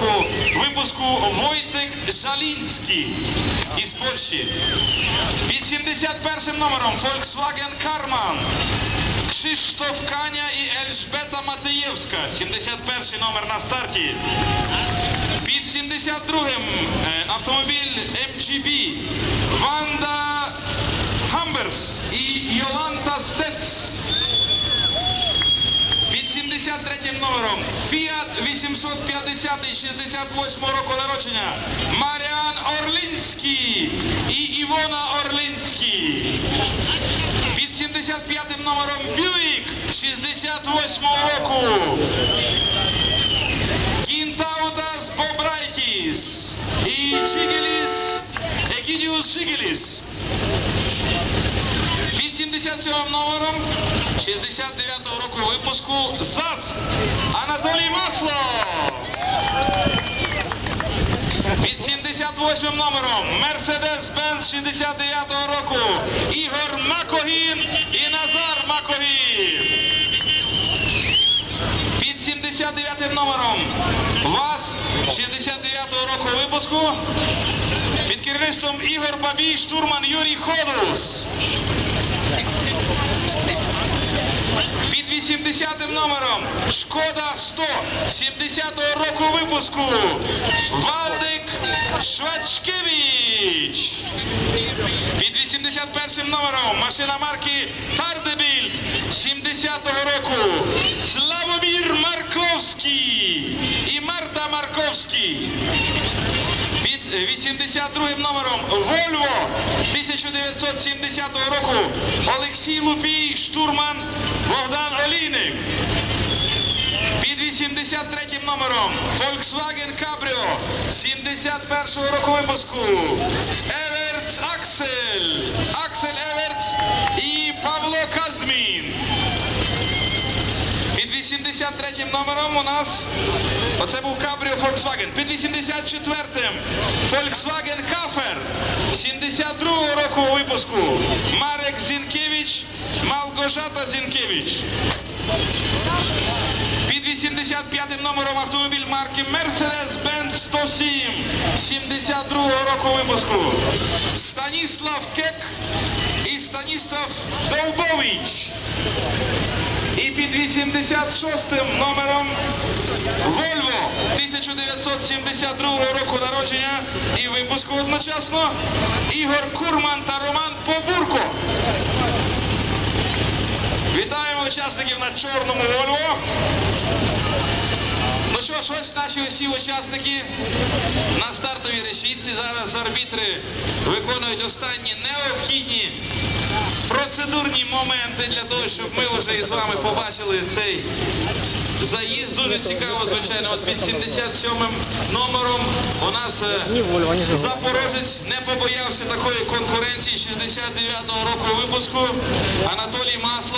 року випуску Войтек Жалінський із Польщі. Під 71 номером Volkswagen Карман. Кшиштоф Каня і Ельжбета Матеєвська. 71 номер на старті. Під 72-м е, автомобіль MGB. 750-68 року народження Маріан Орлінський і Івона Орлінський. Під 75 номером Бюїк 68 року. Кінтаудас Бобрайтіс і Чигеліс Екідіус Чигеліс. Під 77 номером 69 року випуску ЗАЗ. 78 номером Mercedes-Benz 69-го року Ігор Макогін і Назар Макогін. Під 79 номером ВАЗ 69-го року випуску під керівництвом Ігор Бабій, штурман Юрій Ходус. Під 80-м номером Шкода 100 70-го року випуску Валдик Швачкевич. Під 81 номером машина марки Тардебільд 70-го року Славомір Марковський і Марта Марковський. Під 82 номером Вольво 1970 року Олексій Лупій, штурман Богдан Олійник. Під 83 номером Volkswagen Cabrio 71 року випуску Еверц Аксель, Аксель Еверц і Павло Казмін. Під 83-м номером у нас оце був Cabrio Volkswagen. Під 84-м Volkswagen Кафер 72-го року випуску Марек Зінкевич, Малгожата Зінкевич. Під 85 номером автомобіль 72 року випуску Станіслав Кек і Станіслав Довбович. І під 86 номером Volvo 1972 року народження і випуску одночасно Ігор Курман та Роман Побурко. Вітаємо учасників на чорному Volvo. Що ж, ось наші усі учасники на стартовій решітці. Зараз арбітри виконують останні необхідні процедурні моменти для того, щоб ми вже із вами побачили цей заїзд. Дуже цікаво, звичайно, от під 77-м номером у нас е. Запорожець не побоявся такої конкуренції 69-го року випуску. Анатолій Маслов. Ми